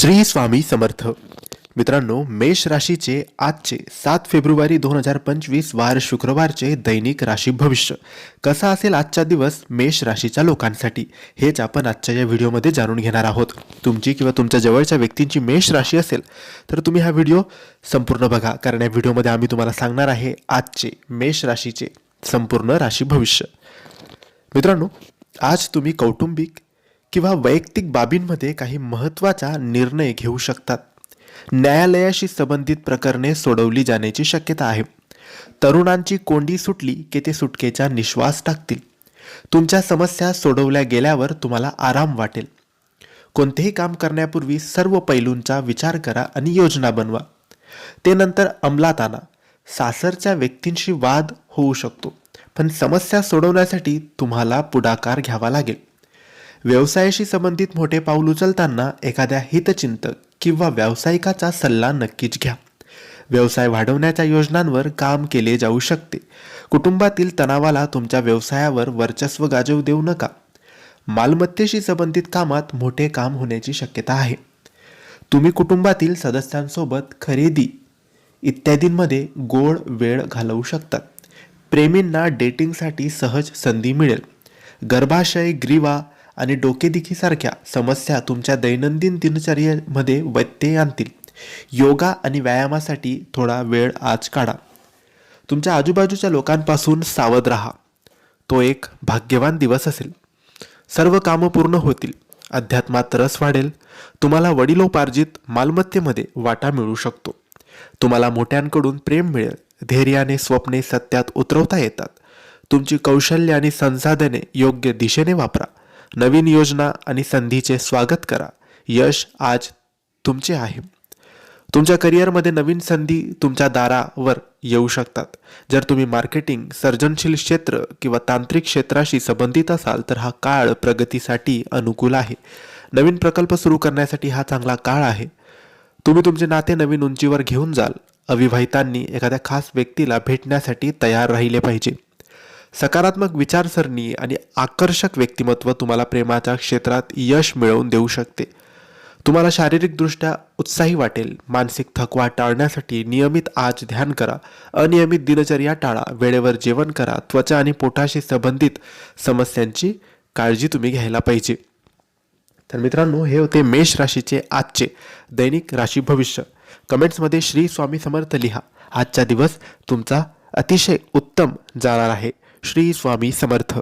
श्री स्वामी समर्थ. मित्रांनो मेष राशीचे आजचे सात फेब्रुवारी दोन हजार पंचवीस वार शुक्रवारचे दैनिक राशी भविष्य. कसा असेल आजचा दिवस मेष राशीच्या लोकांसाठी हेच आपण आजच्या या व्हिडिओमध्ये जाणून घेणार आहोत. तुमची किंवा तुमच्या जवळच्या व्यक्तींची मेष राशी असेल तर तुम्ही हा व्हिडिओ संपूर्ण बघा कारण या व्हिडिओमध्ये आम्ही तुम्हाला सांगणार आहे आजचे मेष राशीचे संपूर्ण राशी भविष्य. मित्रांनो आज तुम्ही कौटुंबिक किंवा वैयक्तिक बाबींमध्ये काही महत्त्वाचा निर्णय घेऊ शकतात. न्यायालयाशी संबंधित प्रकरणे सोडवली जाण्याची शक्यता आहे. तरुणांची कोंडी सुटली की ते सुटकेचा निश्वास टाकतील. तुमच्या समस्या सोडवल्या गेल्यावर तुम्हाला आराम वाटेल. कोणतेही काम करण्यापूर्वी सर्व पैलूंचा विचार करा आणि योजना बनवा. ते नंतर अंमलात आणा. सासरच्या व्यक्तींशी वाद होऊ शकतो पण समस्या सोडवण्यासाठी तुम्हाला पुढाकार घ्यावा लागेल. व्यवसायाशी संबंधित मोठे पाऊल उचलताना एखाद्या हितचिंतक किंवा व्यावसायिकाचा सल्ला नक्कीच घ्या. व्यवसाय वाढवण्याच्या योजनांवर काम केले जाऊ शकते. कुटुंबातील तणावाला तुमच्या व्यवसायावर वर्चस्व गाजवू देऊ नका. मालमत्तेशी संबंधित कामात मोठे काम होण्याची शक्यता आहे. तुम्ही कुटुंबातील सदस्यांसोबत खरेदी इत्यादींमध्ये गोड वेळ घालवू शकतात प्रेमींना डेटिंगसाठी सहज संधी मिळेल. गर्भाशय ग्रीवा आणि डोकेदुखीसारख्या समस्या तुमच्या दैनंदिन दिनचर्येमध्ये व्यत्यय आणतील. योगा आणि व्यायामासाठी थोडा वेळ आज काढा. तुमच्या आजूबाजूच्या लोकांपासून सावध राहा. तो एक भाग्यवान दिवस असेल. सर्व कामं पूर्ण होतील. अध्यात्मात रस वाढेल. तुम्हाला वडिलोपार्जित मालमत्तेमध्ये वाटा मिळू शकतो. तुम्हाला मोठ्यांकडून प्रेम मिळेल. धैर्याने स्वप्ने सत्यात उतरवता येतात. तुमची कौशल्य आणि संसाधने योग्य दिशेने वापरा. नवीन योजना आणि संधीचे स्वागत करा. यश आज तुमचे आहे. तुमच्या करिअरमध्ये नवीन संधी तुमच्या दारावर येऊ शकतात. जर तुम्ही मार्केटिंग सर्जनशील क्षेत्र किंवा तांत्रिक क्षेत्राशी संबंधित असाल तर हा काळ प्रगतीसाठी अनुकूल आहे. नवीन प्रकल्प सुरू करण्यासाठी हा चांगला काळ आहे. तुम्ही तुमचे नाते नवीन उंचीवर घेऊन जाल. अविवाहितांनी एखाद्या खास व्यक्तीला भेटण्यासाठी तयार राहिले पाहिजे. सकारात्मक विचारसरणी आणि आकर्षक व्यक्तिमत्व तुम्हाला प्रेमाच्या क्षेत्रात यश मिळवून देऊ शकते. तुम्हाला शारीरिकदृष्ट्या उत्साही वाटेल. मानसिक थकवा टाळण्यासाठी नियमित आज ध्यान करा. अनियमित दिनचर्या टाळा. वेळेवर जेवण करा. त्वचा आणि पोटाशी संबंधित समस्यांची काळजी तुम्ही घ्यायला पाहिजे. तर मित्रांनो हे होते मेष राशीचे आजचे दैनिक राशी भविष्य. कमेंट्समध्ये श्री स्वामी समर्थ लिहा. आजचा दिवस तुमचा अतिशय उत्तम जाणार आहे. श्री स्वामी समर्थ.